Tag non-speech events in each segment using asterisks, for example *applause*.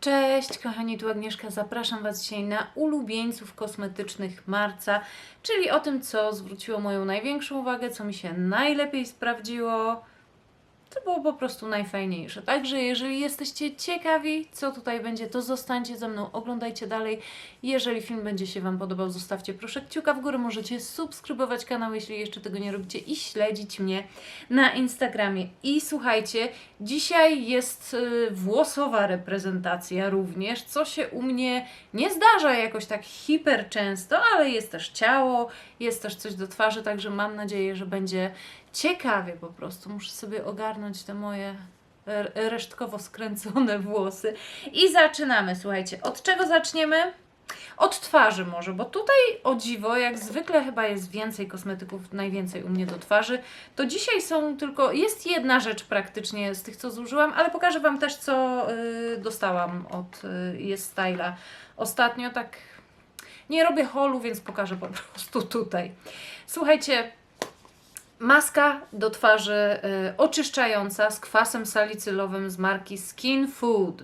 Cześć kochani, tu Agnieszka. Zapraszam Was dzisiaj na ulubieńców kosmetycznych marca, czyli o tym, co zwróciło moją największą uwagę, co mi się najlepiej sprawdziło. To było po prostu najfajniejsze. Także jeżeli jesteście ciekawi, co tutaj będzie, to zostańcie ze mną, oglądajcie dalej. Jeżeli film będzie się Wam podobał, zostawcie proszę kciuka w górę. Możecie subskrybować kanał, jeśli jeszcze tego nie robicie i śledzić mnie na Instagramie. I słuchajcie, dzisiaj jest y, włosowa reprezentacja również, co się u mnie nie zdarza jakoś tak hiper często, ale jest też ciało, jest też coś do twarzy, także mam nadzieję, że będzie ciekawie po prostu. Muszę sobie ogarnąć te moje resztkowo skręcone włosy. I zaczynamy, słuchajcie. Od czego zaczniemy? Od twarzy może, bo tutaj o dziwo, jak zwykle chyba jest więcej kosmetyków, najwięcej u mnie do twarzy, to dzisiaj są tylko, jest jedna rzecz praktycznie z tych, co zużyłam, ale pokażę Wam też, co y, dostałam od y, Jest Styla ostatnio, tak nie robię holu, więc pokażę po prostu tutaj. Słuchajcie, Maska do twarzy y, oczyszczająca z kwasem salicylowym z marki Skin Food.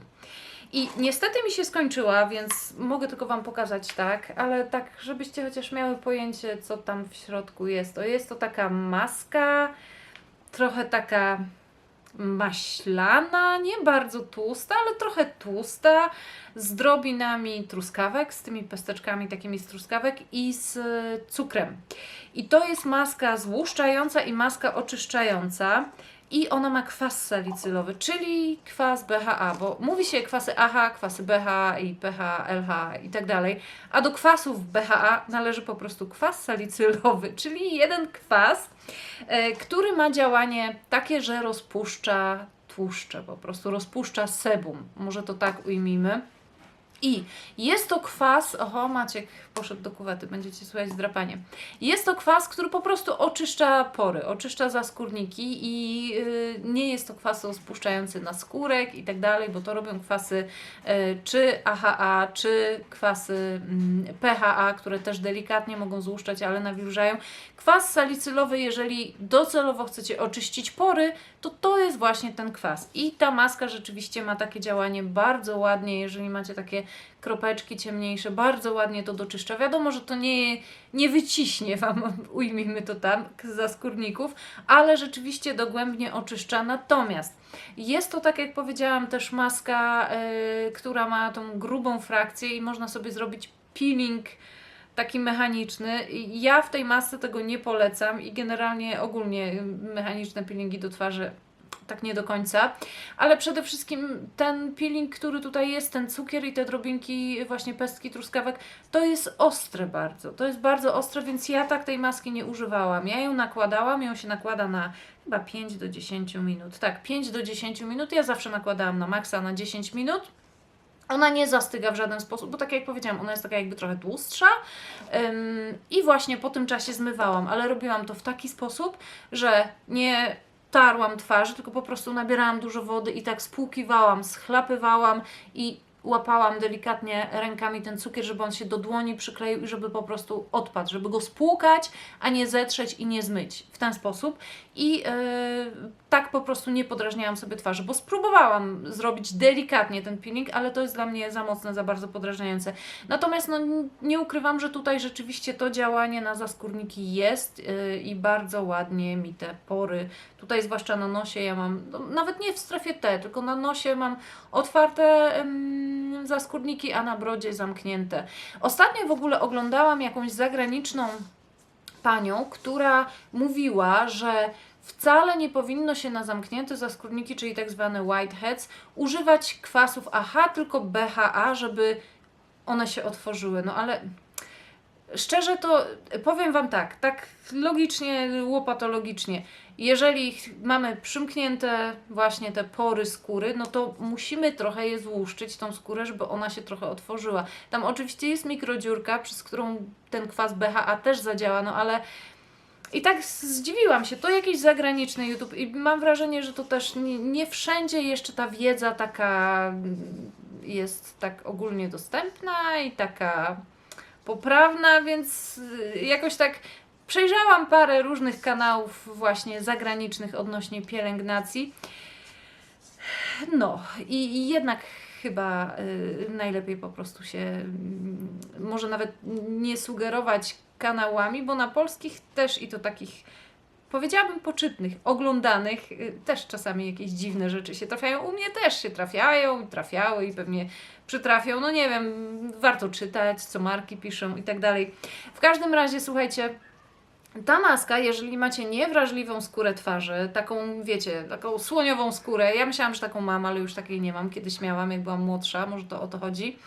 I niestety mi się skończyła, więc mogę tylko Wam pokazać tak, ale tak, żebyście chociaż miały pojęcie, co tam w środku jest. To jest to taka maska, trochę taka maślana, nie bardzo tłusta, ale trochę tłusta, z drobinami truskawek, z tymi pesteczkami takimi z truskawek i z cukrem. I to jest maska złuszczająca i maska oczyszczająca. I ona ma kwas salicylowy, czyli kwas BHA, bo mówi się kwasy AHA, kwasy BHA i pH, LH i tak dalej, a do kwasów BHA należy po prostu kwas salicylowy, czyli jeden kwas, który ma działanie takie, że rozpuszcza tłuszcze, po prostu rozpuszcza sebum, może to tak ujmijmy. I jest to kwas, oho, Maciek poszedł do kuwety, będziecie słychać zdrapanie. Jest to kwas, który po prostu oczyszcza pory, oczyszcza zaskórniki i yy, nie jest to kwas rozpuszczający na skórek i tak dalej, bo to robią kwasy yy, czy AHA, czy kwasy yy, PHA, które też delikatnie mogą złuszczać, ale nawilżają. Kwas salicylowy, jeżeli docelowo chcecie oczyścić pory, to to jest właśnie ten kwas. I ta maska rzeczywiście ma takie działanie bardzo ładnie, jeżeli macie takie kropeczki ciemniejsze, bardzo ładnie to doczyszcza. Wiadomo, że to nie, nie wyciśnie Wam, *laughs* ujmijmy to tam, za skórników, ale rzeczywiście dogłębnie oczyszcza. Natomiast jest to, tak jak powiedziałam, też maska, yy, która ma tą grubą frakcję i można sobie zrobić peeling taki mechaniczny. Ja w tej masce tego nie polecam i generalnie ogólnie mechaniczne peelingi do twarzy tak nie do końca, ale przede wszystkim ten peeling, który tutaj jest, ten cukier i te drobinki, właśnie pestki truskawek, to jest ostre bardzo. To jest bardzo ostre, więc ja tak tej maski nie używałam. Ja ją nakładałam, ją się nakłada na chyba 5 do 10 minut. Tak, 5 do 10 minut. Ja zawsze nakładałam na maksa na 10 minut. Ona nie zastyga w żaden sposób, bo tak jak powiedziałam, ona jest taka jakby trochę tłustsza ym, i właśnie po tym czasie zmywałam, ale robiłam to w taki sposób, że nie tarłam twarzy, tylko po prostu nabierałam dużo wody i tak spłukiwałam, schlapywałam i łapałam delikatnie rękami ten cukier, żeby on się do dłoni przykleił i żeby po prostu odpadł, żeby go spłukać, a nie zetrzeć i nie zmyć w ten sposób. I yy, tak po prostu nie podrażniałam sobie twarzy, bo spróbowałam zrobić delikatnie ten peeling, ale to jest dla mnie za mocne, za bardzo podrażniające. Natomiast no, nie ukrywam, że tutaj rzeczywiście to działanie na zaskórniki jest yy, i bardzo ładnie mi te pory, tutaj zwłaszcza na nosie ja mam, no, nawet nie w strefie T, tylko na nosie mam otwarte ym, zaskórniki, a na brodzie zamknięte. Ostatnio w ogóle oglądałam jakąś zagraniczną panią, która mówiła, że wcale nie powinno się na zamknięte zaskórniki, czyli tak zwane whiteheads, używać kwasów AHA, tylko BHA, żeby one się otworzyły. No ale szczerze to powiem Wam tak, tak logicznie, łopatologicznie, jeżeli mamy przymknięte właśnie te pory skóry, no to musimy trochę je złuszczyć, tą skórę, żeby ona się trochę otworzyła. Tam oczywiście jest mikrodziurka, przez którą ten kwas BHA też zadziała, no ale i tak zdziwiłam się, to jakiś zagraniczny YouTube i mam wrażenie, że to też nie, nie wszędzie jeszcze ta wiedza taka jest tak ogólnie dostępna i taka poprawna, więc y, jakoś tak przejrzałam parę różnych kanałów właśnie zagranicznych odnośnie pielęgnacji. No i, i jednak chyba y, najlepiej po prostu się mm, może nawet nie sugerować kanałami, bo na polskich też i to takich powiedziałabym poczytnych, oglądanych, y, też czasami jakieś dziwne rzeczy się trafiają. U mnie też się trafiają, trafiały i pewnie przytrafią. No nie wiem, warto czytać, co marki piszą i tak dalej. W każdym razie, słuchajcie, ta maska, jeżeli macie niewrażliwą skórę twarzy, taką, wiecie, taką słoniową skórę, ja myślałam, że taką mam, ale już takiej nie mam, kiedyś miałam, jak byłam młodsza, może to o to chodzi,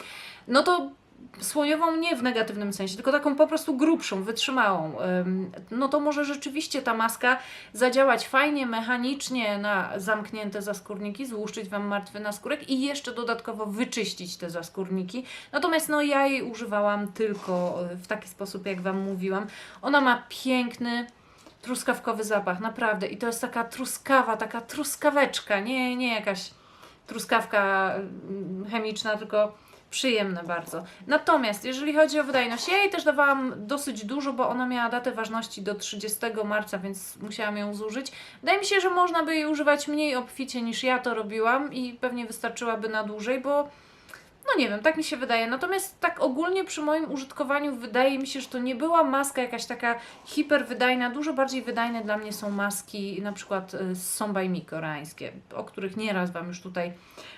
no to słoniową nie w negatywnym sensie, tylko taką po prostu grubszą, wytrzymałą, ym, no to może rzeczywiście ta maska zadziałać fajnie, mechanicznie na zamknięte zaskórniki, złuszczyć Wam martwy naskórek i jeszcze dodatkowo wyczyścić te zaskórniki. Natomiast no ja jej używałam tylko y, w taki sposób, jak Wam mówiłam. Ona ma piękny, truskawkowy zapach, naprawdę. I to jest taka truskawa, taka truskaweczka, nie, nie jakaś truskawka chemiczna, tylko przyjemne bardzo. Natomiast jeżeli chodzi o wydajność, ja jej też dawałam dosyć dużo, bo ona miała datę ważności do 30 marca, więc musiałam ją zużyć. Wydaje mi się, że można by jej używać mniej obficie niż ja to robiłam i pewnie wystarczyłaby na dłużej, bo no nie wiem, tak mi się wydaje. Natomiast tak ogólnie przy moim użytkowaniu wydaje mi się, że to nie była maska jakaś taka hiperwydajna. Dużo bardziej wydajne dla mnie są maski na przykład y, z Sombajmi koreańskie, o których nieraz Wam już tutaj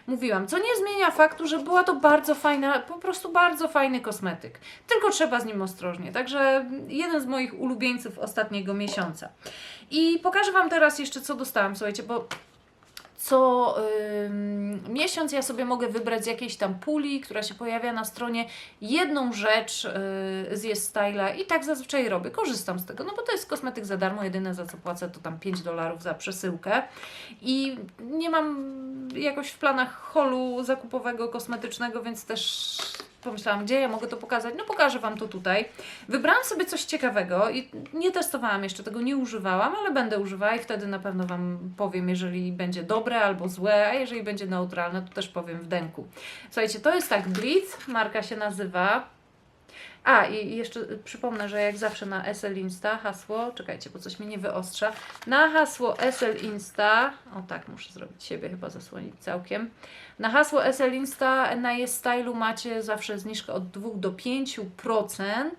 mówiłam. Co nie zmienia faktu, że była to bardzo fajna, po prostu bardzo fajny kosmetyk. Tylko trzeba z nim ostrożnie. Także jeden z moich ulubieńców ostatniego miesiąca. I pokażę Wam teraz jeszcze, co dostałam. Słuchajcie, bo co ym, miesiąc ja sobie mogę wybrać z jakiejś tam puli, która się pojawia na stronie, jedną rzecz yy, z Jest Style'a i tak zazwyczaj robię, korzystam z tego, no bo to jest kosmetyk za darmo, jedyne za co płacę to tam 5 dolarów za przesyłkę. I nie mam jakoś w planach holu zakupowego kosmetycznego, więc też pomyślałam, gdzie ja mogę to pokazać? No pokażę Wam to tutaj. Wybrałam sobie coś ciekawego i nie testowałam jeszcze tego, nie używałam, ale będę używała i wtedy na pewno Wam powiem, jeżeli będzie dobre albo złe, a jeżeli będzie neutralne, to też powiem w denku. Słuchajcie, to jest tak Blitz, marka się nazywa. A, i jeszcze przypomnę, że jak zawsze na SL Insta hasło, czekajcie, bo coś mnie nie wyostrza, na hasło SL Insta, o tak, muszę zrobić siebie chyba zasłonić całkiem, na hasło SL Insta na Jest Stylu macie zawsze zniżkę od 2 do 5%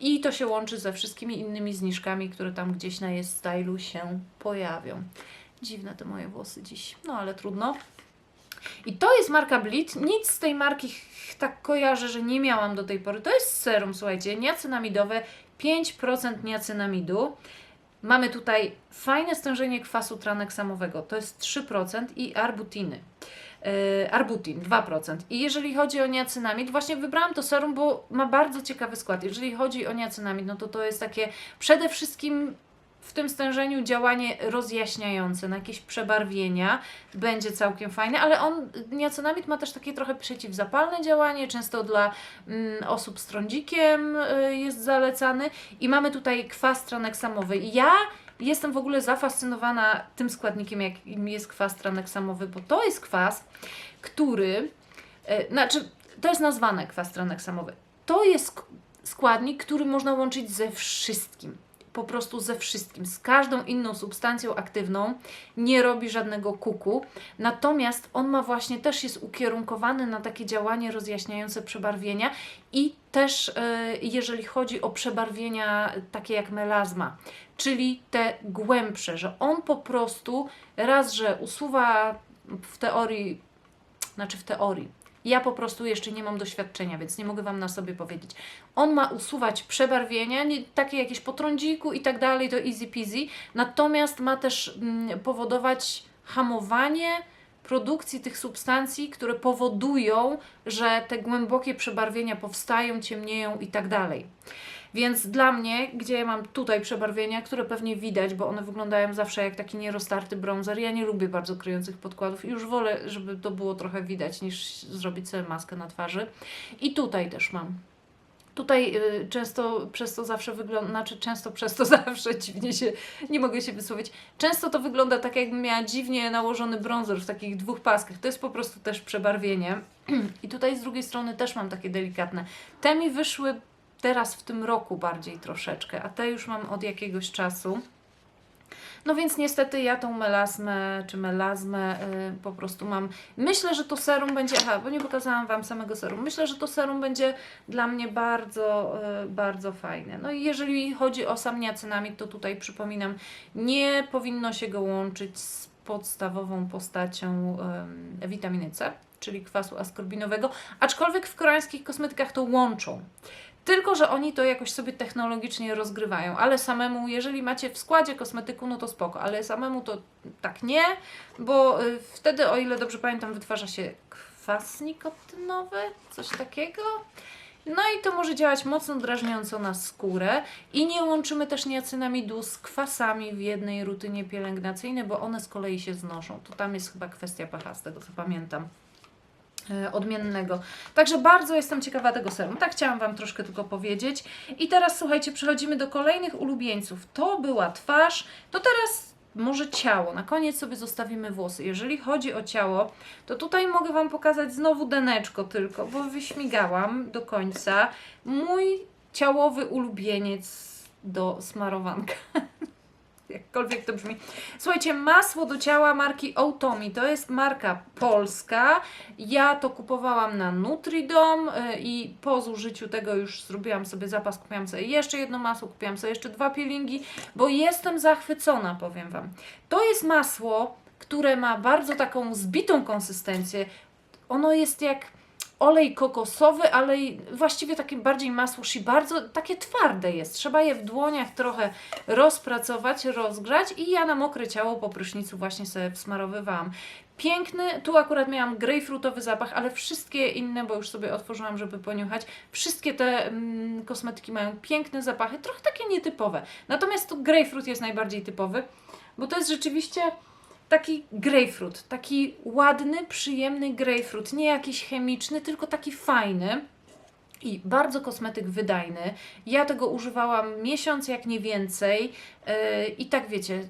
i to się łączy ze wszystkimi innymi zniżkami, które tam gdzieś na Jest Stylu się pojawią. Dziwne te moje włosy dziś, no ale trudno. I to jest marka Blit. Nic z tej marki tak kojarzę, że nie miałam do tej pory. To jest serum, słuchajcie, niacynamidowe, 5% niacynamidu. Mamy tutaj fajne stężenie kwasu traneksamowego, to jest 3% i arbutiny. Yy, arbutin 2%. I jeżeli chodzi o niacynamid, właśnie wybrałam to serum, bo ma bardzo ciekawy skład. Jeżeli chodzi o niacynamid, no to to jest takie przede wszystkim w tym stężeniu działanie rozjaśniające, na jakieś przebarwienia będzie całkiem fajne, ale on, niacinamid ma też takie trochę przeciwzapalne działanie, często dla mm, osób z trądzikiem y, jest zalecany i mamy tutaj kwas traneksamowy. Ja jestem w ogóle zafascynowana tym składnikiem, jakim jest kwas traneksamowy, bo to jest kwas, który, y, znaczy to jest nazwane kwas traneksamowy. To jest sk- składnik, który można łączyć ze wszystkim po prostu ze wszystkim, z każdą inną substancją aktywną, nie robi żadnego kuku. Natomiast on ma właśnie też jest ukierunkowany na takie działanie rozjaśniające przebarwienia i też e, jeżeli chodzi o przebarwienia takie jak melazma, czyli te głębsze, że on po prostu raz, że usuwa w teorii, znaczy w teorii, ja po prostu jeszcze nie mam doświadczenia, więc nie mogę Wam na sobie powiedzieć. On ma usuwać przebarwienia, nie, takie jakieś po trądziku i tak dalej, to easy peasy, natomiast ma też mm, powodować hamowanie produkcji tych substancji, które powodują, że te głębokie przebarwienia powstają, ciemnieją i tak dalej. Więc dla mnie, gdzie ja mam tutaj przebarwienia, które pewnie widać, bo one wyglądają zawsze jak taki nieroztarty bronzer, ja nie lubię bardzo kryjących podkładów i już wolę, żeby to było trochę widać, niż zrobić sobie maskę na twarzy. I tutaj też mam. Tutaj y, często przez to zawsze wygląda, znaczy często przez to *laughs* zawsze dziwnie się, nie mogę się wysłowić. Często to wygląda tak, jakbym miała dziwnie nałożony bronzer w takich dwóch paskach. To jest po prostu też przebarwienie. *clears throat* I tutaj z drugiej strony też mam takie delikatne. Te mi wyszły teraz w tym roku bardziej troszeczkę, a te już mam od jakiegoś czasu. No więc niestety ja tą melasmę czy melazmę y, po prostu mam. Myślę, że to serum będzie. Aha, bo nie pokazałam Wam samego serum. Myślę, że to serum będzie dla mnie bardzo, y, bardzo fajne. No i jeżeli chodzi o sam niacinamid, to tutaj przypominam, nie powinno się go łączyć z podstawową postacią y, witaminy C, czyli kwasu askorbinowego, aczkolwiek w koreańskich kosmetykach to łączą. Tylko, że oni to jakoś sobie technologicznie rozgrywają, ale samemu, jeżeli macie w składzie kosmetyku, no to spoko, ale samemu to tak nie, bo y, wtedy, o ile dobrze pamiętam, wytwarza się kwas nikotynowy, coś takiego. No i to może działać mocno drażniąco na skórę i nie łączymy też niacynamidu z kwasami w jednej rutynie pielęgnacyjnej, bo one z kolei się znoszą. To tam jest chyba kwestia pH, z tego co pamiętam odmiennego. Także bardzo jestem ciekawa tego serum. Tak chciałam Wam troszkę tylko powiedzieć. I teraz słuchajcie, przechodzimy do kolejnych ulubieńców. To była twarz, to teraz może ciało. Na koniec sobie zostawimy włosy. Jeżeli chodzi o ciało, to tutaj mogę Wam pokazać znowu deneczko tylko, bo wyśmigałam do końca mój ciałowy ulubieniec do smarowanka. *laughs* Jakkolwiek to brzmi. Słuchajcie, masło do ciała marki Otomi. To jest marka polska. Ja to kupowałam na Nutridom y, i po zużyciu tego już zrobiłam sobie zapas. Kupiłam sobie jeszcze jedno masło, kupiłam sobie jeszcze dwa peelingi, bo jestem zachwycona, powiem Wam. To jest masło, które ma bardzo taką zbitą konsystencję. Ono jest jak olej kokosowy, ale właściwie takie bardziej masło i bardzo takie twarde jest. Trzeba je w dłoniach trochę rozpracować, rozgrzać i ja na mokre ciało po prysznicu właśnie sobie wsmarowywałam. Piękny, tu akurat miałam grejpfrutowy zapach, ale wszystkie inne, bo już sobie otworzyłam, żeby poniuchać, wszystkie te mm, kosmetyki mają piękne zapachy, trochę takie nietypowe. Natomiast tu grejpfrut jest najbardziej typowy, bo to jest rzeczywiście taki grejpfrut, taki ładny, przyjemny grejpfrut, nie jakiś chemiczny, tylko taki fajny. I bardzo kosmetyk wydajny. Ja tego używałam miesiąc, jak nie więcej. Yy, I tak wiecie,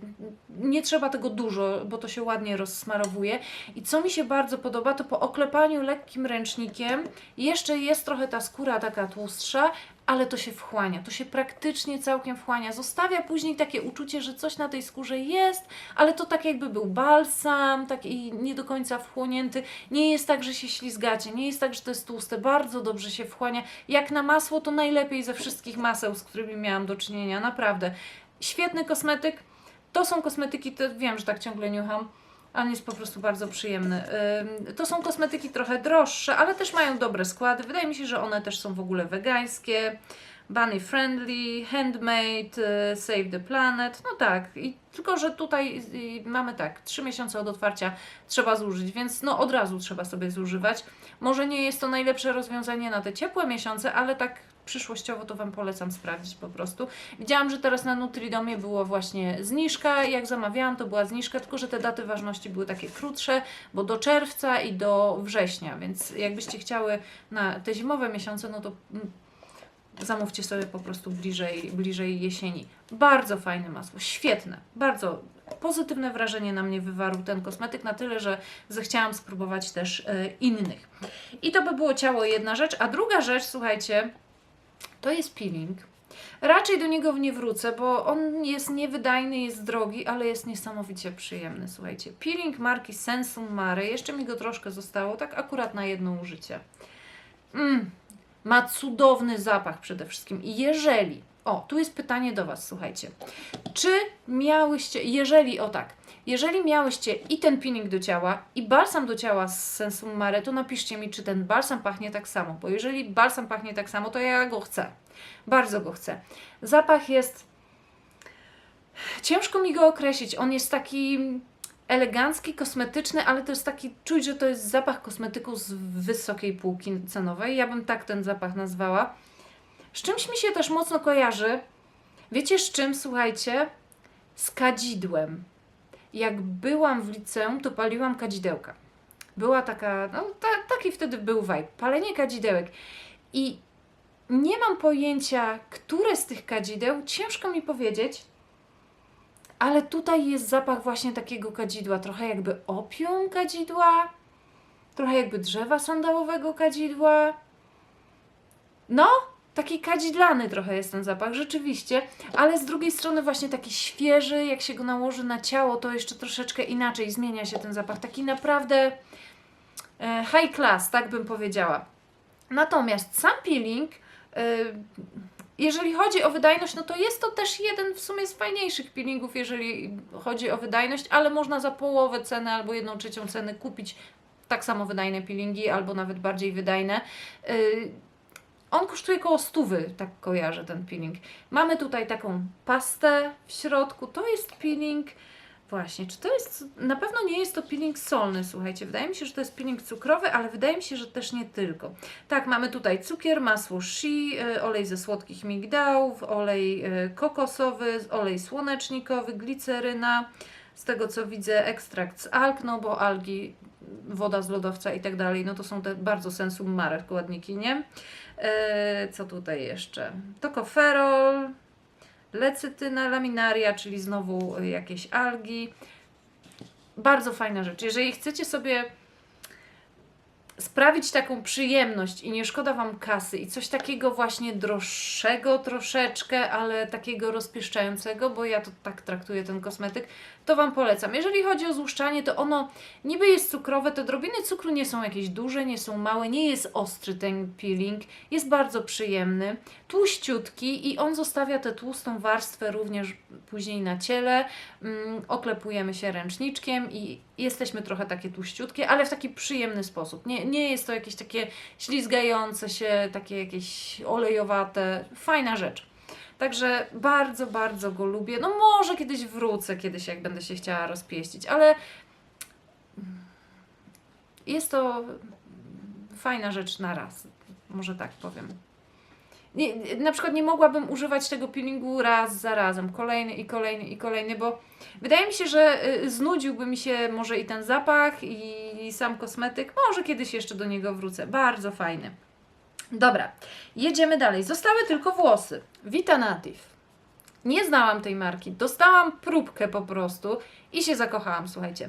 nie trzeba tego dużo, bo to się ładnie rozsmarowuje. I co mi się bardzo podoba, to po oklepaniu lekkim ręcznikiem jeszcze jest trochę ta skóra taka tłustsza, ale to się wchłania, to się praktycznie całkiem wchłania. Zostawia później takie uczucie, że coś na tej skórze jest, ale to tak jakby był balsam, taki nie do końca wchłonięty. Nie jest tak, że się ślizgacie, nie jest tak, że to jest tłuste, bardzo dobrze się wchłania. Jak na masło, to najlepiej ze wszystkich maseł, z którymi miałam do czynienia, naprawdę. Świetny kosmetyk. To są kosmetyki, to wiem, że tak ciągle niucham, on jest po prostu bardzo przyjemny. To są kosmetyki trochę droższe, ale też mają dobre składy. Wydaje mi się, że one też są w ogóle wegańskie, bunny friendly, handmade, y, save the planet. No tak, i tylko że tutaj y, mamy tak, 3 miesiące od otwarcia trzeba zużyć, więc no od razu trzeba sobie zużywać. Może nie jest to najlepsze rozwiązanie na te ciepłe miesiące, ale tak przyszłościowo to Wam polecam sprawdzić po prostu. Widziałam, że teraz na Nutridomie było właśnie zniżka, jak zamawiałam to była zniżka, tylko że te daty ważności były takie krótsze, bo do czerwca i do września, więc jakbyście chciały na te zimowe miesiące, no to mm, zamówcie sobie po prostu bliżej, bliżej jesieni. Bardzo fajne masło, świetne, bardzo pozytywne wrażenie na mnie wywarł ten kosmetyk, na tyle, że zechciałam spróbować też e, innych. I to by było ciało jedna rzecz, a druga rzecz, słuchajcie, to jest peeling. Raczej do niego nie wrócę, bo on jest niewydajny, jest drogi, ale jest niesamowicie przyjemny. Słuchajcie, peeling marki Sensum Mare, jeszcze mi go troszkę zostało, tak akurat na jedno użycie. Mm, ma cudowny zapach przede wszystkim. I jeżeli, o, tu jest pytanie do Was, słuchajcie. Czy miałyście, jeżeli, o tak, jeżeli miałyście i ten peeling do ciała, i balsam do ciała z Sensum Mare, to napiszcie mi, czy ten balsam pachnie tak samo, bo jeżeli balsam pachnie tak samo, to ja go chcę. Bardzo go chcę. Zapach jest. Ciężko mi go określić. On jest taki elegancki, kosmetyczny, ale to jest taki, czuć, że to jest zapach kosmetyku z wysokiej półki cenowej. Ja bym tak ten zapach nazwała. Z czymś mi się też mocno kojarzy. Wiecie z czym, słuchajcie? Z kadzidłem. Jak byłam w liceum, to paliłam kadzidełka. Była taka, no ta, taki wtedy był vibe, palenie kadzidełek. I nie mam pojęcia, które z tych kadzideł, ciężko mi powiedzieć, ale tutaj jest zapach właśnie takiego kadzidła, trochę jakby opium kadzidła, trochę jakby drzewa sandałowego kadzidła. No, taki kadzidlany trochę jest ten zapach, rzeczywiście, ale z drugiej strony właśnie taki świeży, jak się go nałoży na ciało, to jeszcze troszeczkę inaczej zmienia się ten zapach. Taki naprawdę e, high class, tak bym powiedziała. Natomiast sam peeling, e, jeżeli chodzi o wydajność, no to jest to też jeden w sumie z fajniejszych peelingów, jeżeli chodzi o wydajność, ale można za połowę ceny albo jedną trzecią ceny kupić tak samo wydajne peelingi, albo nawet bardziej wydajne. On kosztuje około stówy, tak kojarzę ten peeling. Mamy tutaj taką pastę w środku, to jest peeling, właśnie, czy to jest, na pewno nie jest to peeling solny, słuchajcie, wydaje mi się, że to jest peeling cukrowy, ale wydaje mi się, że też nie tylko. Tak, mamy tutaj cukier, masło shea, y, olej ze słodkich migdałów, olej y, kokosowy, olej słonecznikowy, gliceryna, z tego co widzę ekstrakt z alg, no bo algi, woda z lodowca i tak dalej, no to są te bardzo sensum mare składniki, nie? E, co tutaj jeszcze? Tokoferol, lecytyna laminaria, czyli znowu jakieś algi. Bardzo fajna rzecz. Jeżeli chcecie sobie sprawić taką przyjemność i nie szkoda Wam kasy i coś takiego właśnie droższego troszeczkę, ale takiego rozpieszczającego, bo ja to tak traktuję ten kosmetyk, to Wam polecam. Jeżeli chodzi o złuszczanie, to ono niby jest cukrowe, te drobiny cukru nie są jakieś duże, nie są małe, nie jest ostry ten peeling, jest bardzo przyjemny, tłuściutki i on zostawia tę tłustą warstwę również później na ciele. Mm, oklepujemy się ręczniczkiem i jesteśmy trochę takie tłuściutkie, ale w taki przyjemny sposób. Nie, nie jest to jakieś takie ślizgające się, takie jakieś olejowate. Fajna rzecz. Także bardzo, bardzo go lubię. No może kiedyś wrócę, kiedyś jak będę się chciała rozpieścić, ale jest to fajna rzecz na raz. Może tak powiem. Nie, na przykład nie mogłabym używać tego peelingu raz za razem, kolejny i kolejny i kolejny, bo wydaje mi się, że y, znudziłby mi się może i ten zapach i sam kosmetyk. Może kiedyś jeszcze do niego wrócę. Bardzo fajny. Dobra, jedziemy dalej. Zostały tylko włosy. Vita Native. Nie znałam tej marki. Dostałam próbkę po prostu i się zakochałam, słuchajcie.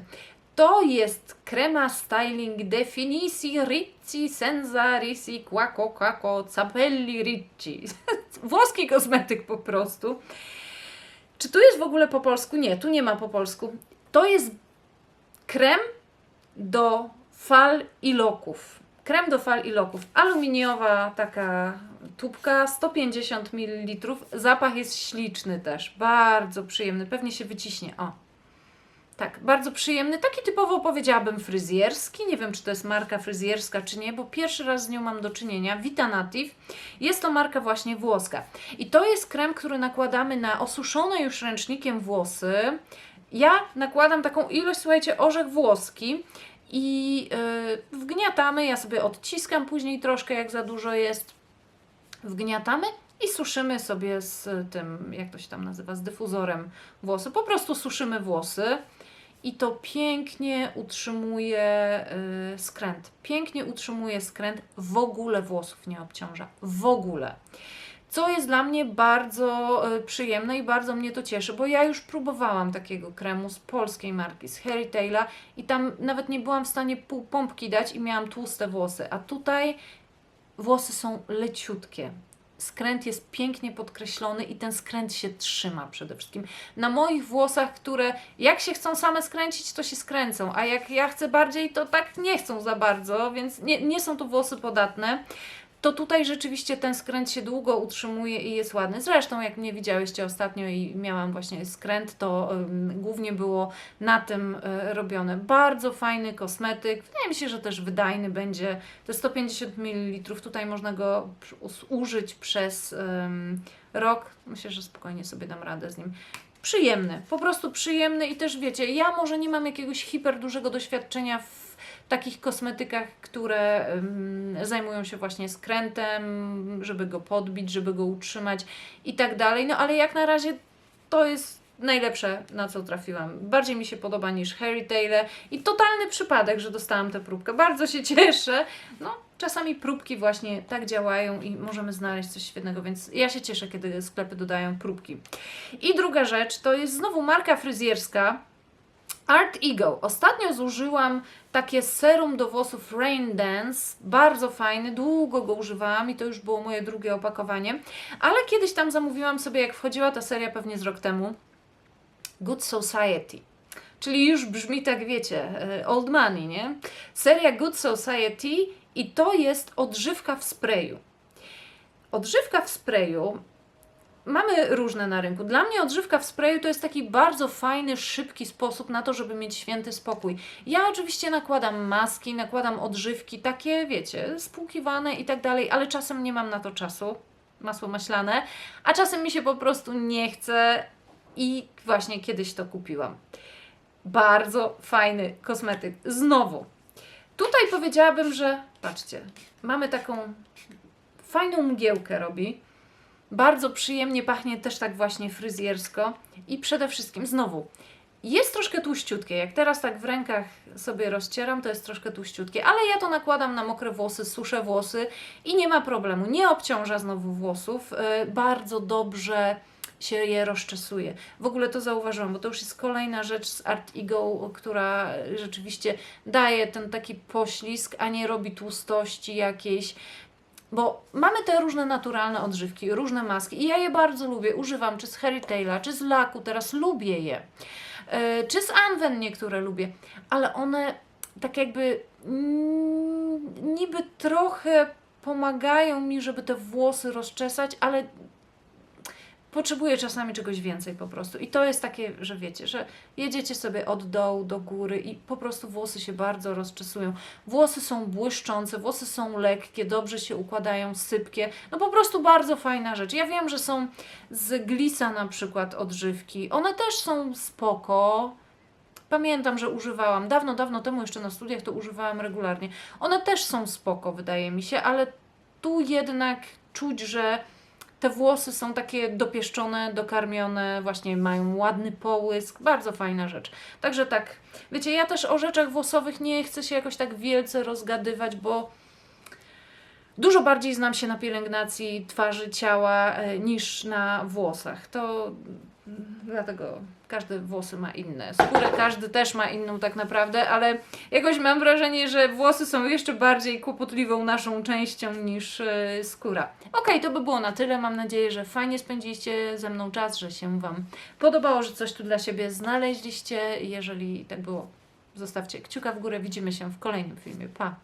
To jest krema styling Definisi Ricci Senza Risi Quaco Quaco Capelli Ricci. *laughs* Włoski kosmetyk po prostu. Czy tu jest w ogóle po polsku? Nie, tu nie ma po polsku. To jest krem do fal i loków. Krem do fal i loków. Aluminiowa taka tubka, 150 ml. Zapach jest śliczny też. Bardzo przyjemny. Pewnie się wyciśnie. O. Tak, bardzo przyjemny. Taki typowo powiedziałabym fryzjerski. Nie wiem, czy to jest marka fryzjerska, czy nie, bo pierwszy raz z nią mam do czynienia. Vita Native. Jest to marka właśnie włoska. I to jest krem, który nakładamy na osuszone już ręcznikiem włosy. Ja nakładam taką ilość, słuchajcie, orzech włoski i yy, wgniatamy. Ja sobie odciskam później troszkę, jak za dużo jest. Wgniatamy i suszymy sobie z tym, jak to się tam nazywa, z dyfuzorem włosy. Po prostu suszymy włosy i to pięknie utrzymuje y, skręt. Pięknie utrzymuje skręt, w ogóle włosów nie obciąża. W ogóle. Co jest dla mnie bardzo y, przyjemne i bardzo mnie to cieszy, bo ja już próbowałam takiego kremu z polskiej marki, z Harry Taila i tam nawet nie byłam w stanie pół pompki dać i miałam tłuste włosy, a tutaj włosy są leciutkie. Skręt jest pięknie podkreślony i ten skręt się trzyma przede wszystkim. Na moich włosach, które jak się chcą same skręcić, to się skręcą, a jak ja chcę bardziej, to tak nie chcą za bardzo, więc nie, nie są to włosy podatne. To tutaj rzeczywiście ten skręt się długo utrzymuje i jest ładny. Zresztą, jak mnie widziałyście ostatnio i miałam właśnie skręt, to ym, głównie było na tym y, robione. Bardzo fajny kosmetyk. Wydaje mi się, że też wydajny będzie. To 150 ml. Tutaj można go użyć przez ym, rok. Myślę, że spokojnie sobie dam radę z nim. Przyjemny, po prostu przyjemny i też wiecie, ja może nie mam jakiegoś hiper dużego doświadczenia w takich kosmetykach, które zajmują się właśnie skrętem, żeby go podbić, żeby go utrzymać i tak dalej. No ale jak na razie to jest najlepsze, na co trafiłam. Bardziej mi się podoba niż Harry Taylor i totalny przypadek, że dostałam tę próbkę. Bardzo się cieszę. No, czasami próbki właśnie tak działają i możemy znaleźć coś świetnego, więc ja się cieszę, kiedy sklepy dodają próbki. I druga rzecz to jest znowu marka fryzjerska, Art Ego. Ostatnio zużyłam takie serum do włosów Rain Dance. Bardzo fajny, długo go używałam i to już było moje drugie opakowanie. Ale kiedyś tam zamówiłam sobie, jak wchodziła ta seria pewnie z rok temu, Good Society. Czyli już brzmi tak, wiecie, e, old money, nie? Seria Good Society i to jest odżywka w sprayu. Odżywka w sprayu mamy różne na rynku. Dla mnie odżywka w sprayu to jest taki bardzo fajny, szybki sposób na to, żeby mieć święty spokój. Ja oczywiście nakładam maski, nakładam odżywki, takie wiecie, spłukiwane i tak dalej, ale czasem nie mam na to czasu. Masło maślane, a czasem mi się po prostu nie chce i właśnie kiedyś to kupiłam. Bardzo fajny kosmetyk. Znowu. Tutaj powiedziałabym, że patrzcie, mamy taką fajną mgiełkę robi. Bardzo przyjemnie pachnie też tak właśnie fryzjersko i przede wszystkim znowu jest troszkę tłuściutkie. Jak teraz tak w rękach sobie rozcieram, to jest troszkę tłuściutkie, ale ja to nakładam na mokre włosy, suszę włosy i nie ma problemu. Nie obciąża znowu włosów. Yy, bardzo dobrze się je rozczesuje. W ogóle to zauważyłam, bo to już jest kolejna rzecz z Art Ego, która rzeczywiście daje ten taki poślizg, a nie robi tłustości jakiejś. Bo mamy te różne naturalne odżywki, różne maski i ja je bardzo lubię. Używam czy z Harry Taila, czy z laku, teraz lubię je. Yy, czy z Anwen niektóre lubię, ale one tak jakby niby trochę pomagają mi, żeby te włosy rozczesać, ale potrzebuję czasami czegoś więcej po prostu. I to jest takie, że wiecie, że jedziecie sobie od dołu do góry i po prostu włosy się bardzo rozczesują. Włosy są błyszczące, włosy są lekkie, dobrze się układają, sypkie. No po prostu bardzo fajna rzecz. Ja wiem, że są z glisa na przykład odżywki. One też są spoko. Pamiętam, że używałam dawno, dawno temu jeszcze na studiach to używałam regularnie. One też są spoko, wydaje mi się, ale tu jednak czuć, że te włosy są takie dopieszczone, dokarmione, właśnie mają ładny połysk, bardzo fajna rzecz. Także tak, wiecie, ja też o rzeczach włosowych nie chcę się jakoś tak wielce rozgadywać, bo dużo bardziej znam się na pielęgnacji twarzy, ciała e, niż na włosach. To mm, dlatego każdy włosy ma inne. Skórę każdy też ma inną tak naprawdę, ale jakoś mam wrażenie, że włosy są jeszcze bardziej kłopotliwą naszą częścią niż e, skóra. Okej, to by było na tyle. Mam nadzieję, że fajnie spędziliście ze mną czas, że się Wam podobało, że coś tu dla siebie znaleźliście. Jeżeli tak było, zostawcie kciuka w górę. Widzimy się w kolejnym filmie. Pa!